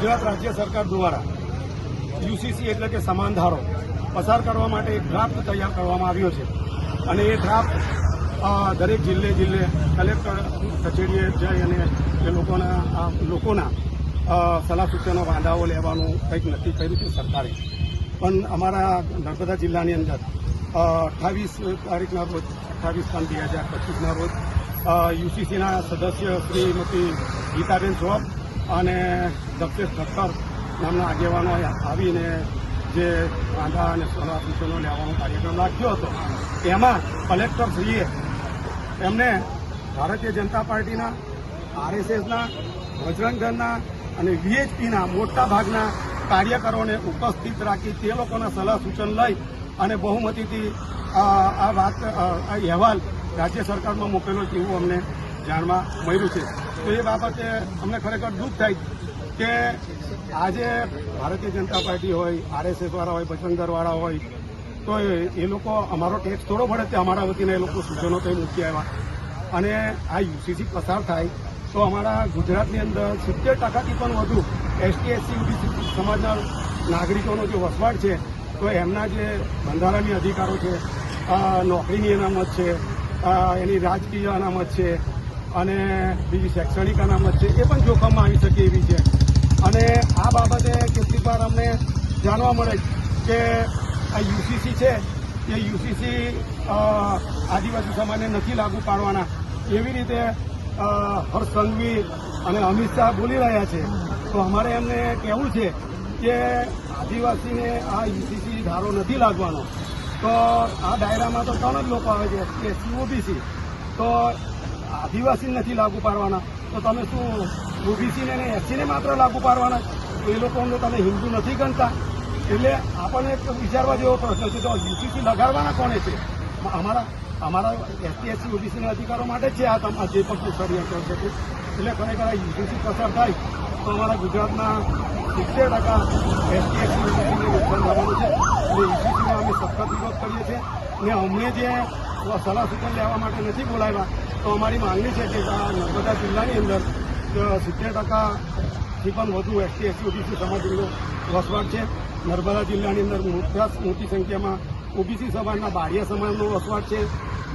ગુજરાત રાજ્ય સરકાર દ્વારા યુસીસી એટલે કે સમાન ધારો પસાર કરવા માટે એક ડ્રાફ્ટ તૈયાર કરવામાં આવ્યો છે. અને એ ડ્રાફ્ટ દરેક જિલ્લે જિલ્લે કલેક્ટર, કચેરીએ જઈ અને એ લોકોના લોકોના સલાહ સૂચનો વાંધાઓ લેવાનું કંઈક નક્કી કર્યું છે સરકારે. પણ અમારા નર્મદા જિલ્લાની અંદર અઠ્ઠાવીસ તારીખના રોજ અઠ્ઠાવીસ ત્રણ બે હજાર પચીસના રોજ યુસીસીના સદસ્ય શ્રીમતી ગીતાબેન જોબ અને દક્ષેશ ઠક્કર નામના આગેવાનો આવીને જે વાંધા અને સલાહ સૂચનો લેવાનો કાર્યક્રમ રાખ્યો હતો. એમાં કલેક્ટરશ્રીએ એમને ભારતીય જનતા પાર્ટીના, આરએસએસના બજરંગ દળના અને વીએચપીના મોટા ભાગના કાર્યકરોને ઉપસ્થિત રાખી તે લોકોના સલાહ સૂચન લઈ અને બહુમતીથી આ આ વાત અહેવાલ રાજ્ય સરકારમાં મોકલેલો તેવું અમને જાણવા મળ્યું છે. તો એ બાબતે અમને ખરેખર દુઃખ થાય કે આજે ભારતીય જનતા પાર્ટી હોય, આરએસએસ વાળા હોય બજરંગ વાળા હોય, તો એ- લોકો અમારો ટેક્સ થોડો ભરે તે અમારા વતીને એ લોકો સૂચનો કંઈ મૂકી આવ્યા. અને આ યુસીસી પસાર થાય, તો અમારા ગુજરાતની અંદર સિત્તેર ટકાથી પણ વધુ એસટી, એસસી, ઓબીસી સમાજના નાગરિકોનો જે વસવાટ છે, તો એમના જે બંધારણીય અધિકારો છે નોકરીની અનામત છે એની રાજકીય અનામત છે અને બીજી શૈક્ષણિક અનામત છે, એ પણ જોખમમાં આવી શકે એવી છે. અને આ બાબતે કેટલીક વાર અમને જાણવા મળે કે આ યુસીસી છે, એ યુસીસી આદિવાસી સમાજને નથી લાગુ પાડવાના. એવી રીતે હર્ષ સંઘવી અને અમિત શાહ બોલી રહ્યા છે. તો અમારે એમને કહેવું છે કે આદિવાસીને આ યુસીસી ધારો નથી લાગવાનો. તો આ ડાયરામાં તો ત્રણ જ લોકો આવે છે એસસી ઓબીસી તો આદિવાસી નથી લાગુ પાડવાના. તો તમે શું ઓબીસીને ને એસસીને માત્ર લાગુ પાડવાના? એ લોકોને તમે હિન્દુ નથી ગણતા. એટલે આપણને વિચારવા જેવો પ્રશ્ન છે તો યુસીસી લગાડવાના કોને છે? અમારા અમારા એસટી એસસી ઓબીસીના અધિકારો માટે છે આ જે પણ ષડયંત્ર છે. એટલે ખરેખર આ યુસીસી પસાર થાય તો અમારા ગુજરાતના સિત્તેર ટકા એસટી એસસી ઓબીસીને નુકસાન થવાનું છે. એટલે યુસીસીનો અમે સખત વિરોધ કરીએ છીએ. ને અમને જે સલાહ સૂચન લેવા માટે નથી બોલાવ્યા તો અમારી માંગણી છે કે આ નર્મદા જિલ્લાની અંદર સિત્તેર ટકાથી પણ વધુ એસટી એસસી ઓબીસી સમાજનો વસવાટ છે. નર્મદા જિલ્લાની અંદર મોટા મોટી સંખ્યામાં ઓબીસી સમાજના બારિયા સમાજનો વસવાટ છે,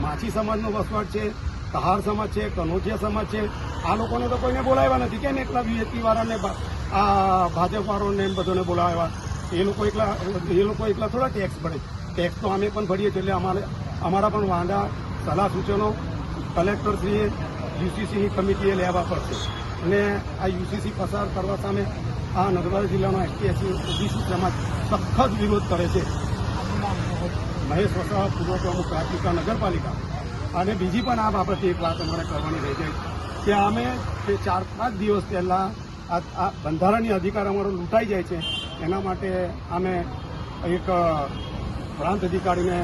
માછી સમાજનો વસવાટ છે કહાર સમાજ છે, કનોજિયા સમાજ છે. આ લોકોને તો કોઈને બોલાવ્યા નથી. કેમ એકલા વીએચપી વાળાને આ ભાજપવાળાને એમ બધાને બોલાવ્યા? એ લોકો એકલા એ લોકો એકલા થોડા ટેક્સ ભરે. ટેક્સ તો અમે પણ ભરીએ છીએ, એટલે અમારે અમારા પણ વાંધા સલાહ સૂચનો કલેક્ટરશ્રીએ યુસીસીની કમિટીએ લેવા પડશે. અને આ યુસીસી પસાર કરવા સામે આ નર્મદા જિલ્લાનો એસટી એસી ઓબીસી સમાજ સખત વિરોધ કરે છે. મહેશ વસાવા, પૂર્વ પ્રમુખ રાજપીપળા નગરપાલિકા. અને બીજી પણ આ બાબતે એક વાત અમારે કરવાની રહી જાય કે અમે તે ચાર પાંચ દિવસ પહેલાં આ બંધારણીય અધિકાર અમારો લૂંટાઈ જાય છે. એના માટે અમે એક પ્રાંત અધિકારીને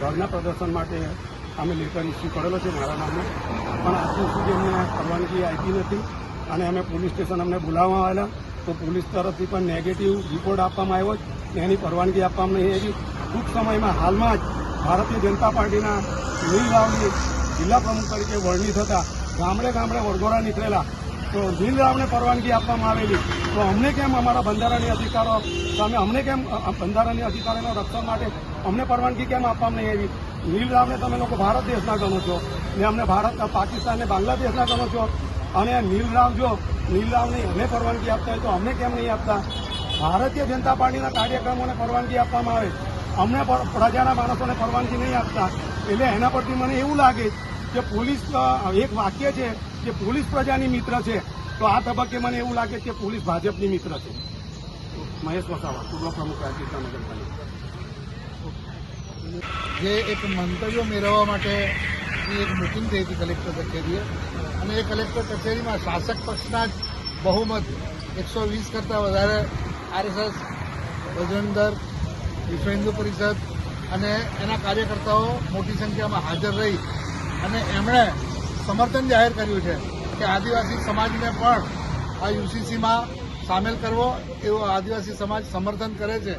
ધરના પ્રદર્શન માટે અમે લેટર ઇસ્યુ કરેલો છે મારા નામે. પણ આજ સુધી અમને પરવાનગી આપી નથી અને અમે પોલીસ સ્ટેશન અમને બોલાવવામાં આવેલા. તો પોલીસ તરફથી પણ નેગેટિવ રિપોર્ટ આપવામાં આવ્યો છે એની પરવાનગી આપવામાં નહીં આવી. ટૂંક સમયમાં હાલમાં જ ભારતીય જનતા પાર્ટીના નીલ રાવની જિલ્લા પ્રમુખ તરીકે વરણી થતા ગામડે ગામડે વરઘોડા નીકળેલા. તો નીલ રાવને પરવાનગી આપવામાં આવેલી. તો અમને કેમ અમારા બંધારણીય અધિકારો સામે અમને કેમ બંધારણીય અધિકારોના રક્ષણ માટે અમને પરવાનગી કેમ આપવામાં નહીં આવી? નીલ રાવને તમે લોકો ભારત દેશના ગણો છો. ને અમને ભારત, પાકિસ્તાન ને બાંગ્લાદેશના ગણો છો. અને નીલ રાવ જો, નીલ રાવને અમે પરવાનગી આપતા હોય તો અમને કેમ નહીં આપતા? ભારતીય જનતા પાર્ટીના કાર્યક્રમોને પરવાનગી આપવામાં આવે. અમને પ્રજાના માણસોને પરવાનગી નહીં આપતા. એટલે એના પરથી મને એવું લાગે કે પોલીસ એક વાક્ય છે કે પોલીસ પ્રજાની મિત્ર છે. તો આ તબક્કે મને એવું લાગે કે પોલીસ ભાજપની મિત્ર છે. મહેશ વસાવા, પૂર્વ પ્રમુખ રાજ્ય નગરપાલિકા. જે એક મંતવ્યો મેળવવા માટે એક મિટિંગ થઈ હતી કલેક્ટર કચેરીએ. અને એ કલેક્ટર કચેરીમાં શાસક પક્ષના જ બહુમત એકસો વીસ કરતાં વધારે આરએસએસ, વજનદર વિશ્વ હિન્દુ પરિષદ અને એના કાર્યકર્તાઓ મોટી સંખ્યામાં હાજર રહી. અને એમણે સમર્થન જાહેર કર્યું છે કે આદિવાસી સમાજને પણ આ યુસીસીમાં સામેલ કરવો, એવો આદિવાસી સમાજ સમર્થન કરે છે.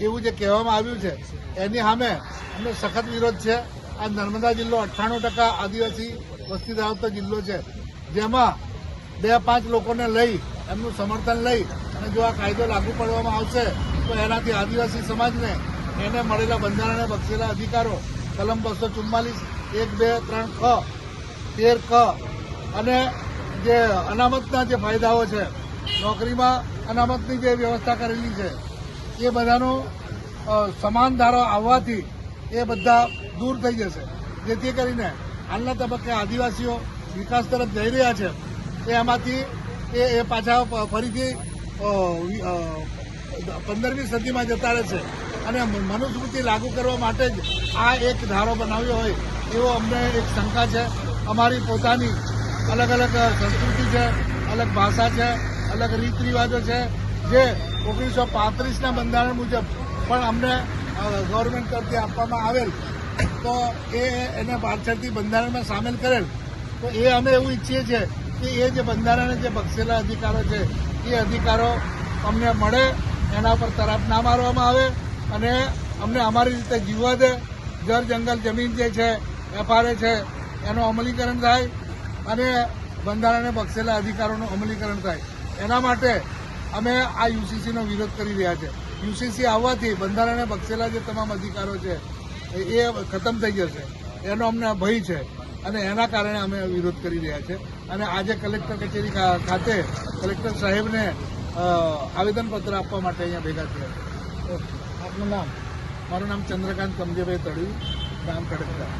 એવું જે કહેવામાં આવ્યું છે, એની સામે અમને સખત વિરોધ છે. આ નર્મદા જિલ્લો અઠ્ઠાણું ટકા આદિવાસી વસ્તી ધરાવતો જિલ્લો છે. જેમાં બે પાંચ લોકોને લઈ, એમનું સમર્થન લઈ અને જો આ કાયદો લાગુ પાડવામાં આવશે, તો એનાથી આદિવાસી સમાજને એને મળેલા બંધારણે બક્ષેલા અધિકારો કલમ બસો ચુમ્માલીસ, એક, બે, ત્રણ, ખ, તેર, ક અને જે અનામતના જે ફાયદાઓ છે, નોકરીમાં અનામતની જે વ્યવસ્થા કરેલી છે એ બધાનો સમાન ધારો આવવાથી એ બધા દૂર થઈ જશે. જેથી કરીને હાલના તબક્કે આદિવાસીઓ વિકાસ તરફ જઈ રહ્યા છે. એ એમાંથી એ એ પાછા ફરીથી પંદરમી સદીમાં જતા રહેશે અને મ- મનુસ્મૃતિ લાગુ કરવા માટે જ આ એક ધારો બનાવ્યો હોય, એવો અમને એક શંકા છે. અમારી પોતાની અલગ અલગ સંસ્કૃતિ છે, અલગ ભાષા છે, અલગ રીત રિવાજો છે જે ઓગણીસો પાંત્રીસના બંધારણ મુજબ પણ અમને ગવર્મેન્ટ તરફથી આપવામાં આવેલ. તો એ એને પાછળથી બંધારણમાં સામેલ કરેલ. તો એ અમે એવું ઈચ્છીએ છીએ કે એ જે બંધારણે જે બક્ષેલા અધિકારો છે, એ અધિકારો અમને મળે, એના પર તરફ ના મારવામાં આવે અને અમને અમારી રીતે જીવવા દે. જળ, જંગલ, જમીન જે છે, એફઆરએ છે, એનું અમલીકરણ થાય અને બંધારણે બક્ષેલા અધિકારોનું અમલીકરણ થાય. એના માટે અમે આ યુસીસીનો વિરોધ કરી રહ્યા છે. યુસીસી આવવાથી બંધારણે બક્ષેલા જે તમામ અધિકારો છે, એ ખતમ થઈ જશે. એનો અમને ભય છે. અને એના કારણે અમે વિરોધ કરી રહ્યા છે. અને આજે કલેક્ટર કચેરી ખાતે કલેક્ટર સાહેબને આવેદનપત્ર આપવા માટે અહીંયા ભેગા થયા આપનું નામ? મારું નામ ચંદ્રકાંત કમજેભાઈ તળવી, ગામ ખડકતા